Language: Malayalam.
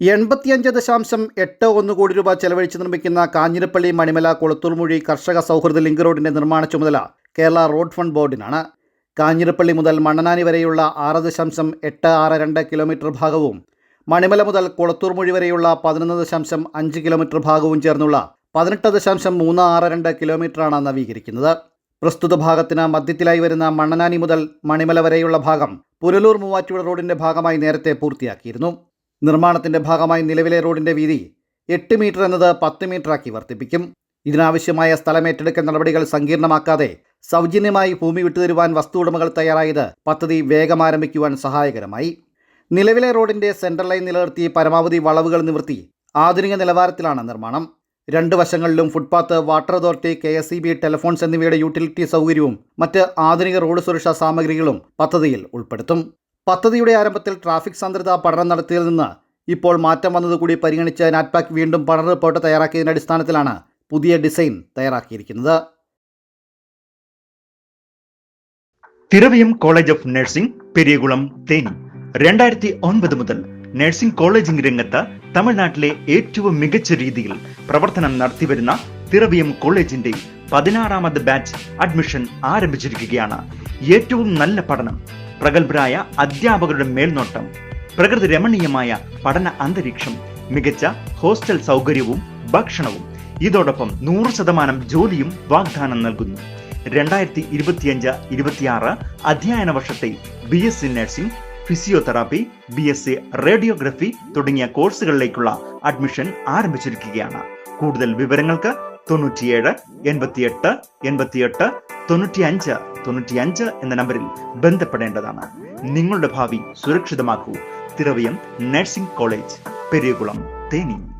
എൺപത്തിയഞ്ച് ദശാംശം എട്ട് ഒന്ന് കോടി രൂപ ചെലവഴിച്ച് നിർമ്മിക്കുന്ന കാഞ്ഞിരപ്പള്ളി മണിമല കൊളത്തൂർമൊഴി കർഷക സൗഹൃദ ലിങ്ക് റോഡിന്റെ നിർമ്മാണ ചുമതല കേരള റോഡ് ഫണ്ട് ബോർഡിനാണ്. കാഞ്ഞിരപ്പള്ളി മുതൽ മണ്ണനാനി വരെയുള്ള ആറ് ദശാംശം എട്ട് ആറ് രണ്ട് കിലോമീറ്റർ ഭാഗവും മണിമല മുതൽ കൊളത്തൂർമൊഴി വരെയുള്ള പതിനൊന്ന് ദശാംശം അഞ്ച് കിലോമീറ്റർ ഭാഗവും ചേർന്നുള്ള പതിനെട്ട് ദശാംശം മൂന്ന് ആറ് രണ്ട് കിലോമീറ്ററാണ് നവീകരിക്കുന്നത്. പ്രസ്തുത ഭാഗത്തിന് മധ്യത്തിലായി വരുന്ന മണ്ണനാനി മുതൽ മണിമല വരെയുള്ള ഭാഗം പുനലൂർ മൂവാറ്റുപുഴ റോഡിന്റെ ഭാഗമായി നേരത്തെ പൂർത്തിയാക്കിയിരുന്നു. നിർമ്മാണത്തിന്റെ ഭാഗമായി നിലവിലെ റോഡിന്റെ വീതി എട്ട് മീറ്റർ എന്നത് പത്ത് മീറ്ററാക്കി വർദ്ധിപ്പിക്കും. ഇതിനാവശ്യമായ സ്ഥലമേറ്റെടുക്കൽ നടപടികൾ സങ്കീർണമാക്കാതെ സൗജന്യമായി ഭൂമി വിട്ടുതരുവാൻ വസ്തു ഉടമകൾ തയ്യാറായത് പദ്ധതി വേഗം ആരംഭിക്കുവാൻ സഹായകരമായി. നിലവിലെ റോഡിന്റെ സെൻട്രൽ ലൈൻ നിലനിർത്തി പരമാവധി വളവുകൾ നിവർത്തി ആധുനിക നിലവാരത്തിലാണ് നിർമ്മാണം. രണ്ട് വശങ്ങളിലും footpath water authority K S E B telephones എന്നിവയുടെ യൂട്ടിലിറ്റി സൗകര്യവും മറ്റ് ആധുനിക റോഡ് സുരക്ഷാ സാമഗ്രികളും പദ്ധതിയിൽ ഉൾപ്പെടുത്തും. പദ്ധതിയുടെ ആരംഭത്തിൽ ട്രാഫിക് സാന്ദ്രത പഠനം നടത്തിയതിൽ നിന്ന് ഇപ്പോൾ മാറ്റം വന്നതുകൂടി പരിഗണിച്ച് നാറ്റ്പാക് വീണ്ടും പഠന റിപ്പോർട്ട് തയ്യാറാക്കിയതിന്റെ അടിസ്ഥാനത്തിലാണ് പുതിയ ഡിസൈൻ തയ്യാറാക്കിയിരിക്കുന്നത്. Thiravayam college of nursing Periyakulam Theni. രണ്ടായിരത്തി ഒൻപത് മുതൽ നഴ്സിംഗ് കോളേജിംഗ് രംഗത്ത് തമിഴ്നാട്ടിലെ ഏറ്റവും മികച്ച രീതിയിൽ പ്രവർത്തനം നടത്തിവരുന്ന തിറവിയം കോളേജിന്റെ പതിനാറാമത് ബാച്ച് അഡ്മിഷൻ ആരംഭിച്ചിരിക്കുകയാണ്. ഏറ്റവും നല്ല പഠനം പ്രഗത്ഭരായ അധ്യാപകരുടെ മേൽനോട്ടം പ്രകൃതി രമണീയമായ പഠന അന്തരീക്ഷം മികച്ച ഹോസ്റ്റൽ സൗകര്യവും ഭക്ഷണവും. ഇതോടൊപ്പം നൂറ് ശതമാനം ജോലിയും വാഗ്ദാനം നൽകുന്നു. രണ്ടായിരത്തി ഇരുപത്തിയഞ്ച് ഇരുപത്തിയാറ് അധ്യയന വർഷത്തെ B S C nursing physiotherapy B S C radiography തുടങ്ങിയ കോഴ്സുകളിലേക്കുള്ള അഡ്മിഷൻ ആരംഭിച്ചിരിക്കുകയാണ്. കൂടുതൽ വിവരങ്ങൾക്ക് തൊണ്ണൂറ്റിയേഴ് എൺപത്തിയെട്ട് എൺപത്തിയെട്ട് തൊണ്ണൂറ്റിയഞ്ച് തൊണ്ണൂറ്റിയഞ്ച് എന്ന നമ്പറിൽ ബന്ധപ്പെടേണ്ടതാണ്. നിങ്ങളുടെ ഭാവി സുരക്ഷിതമാക്കൂ. Thiravayam nursing college Periyakulam Theni.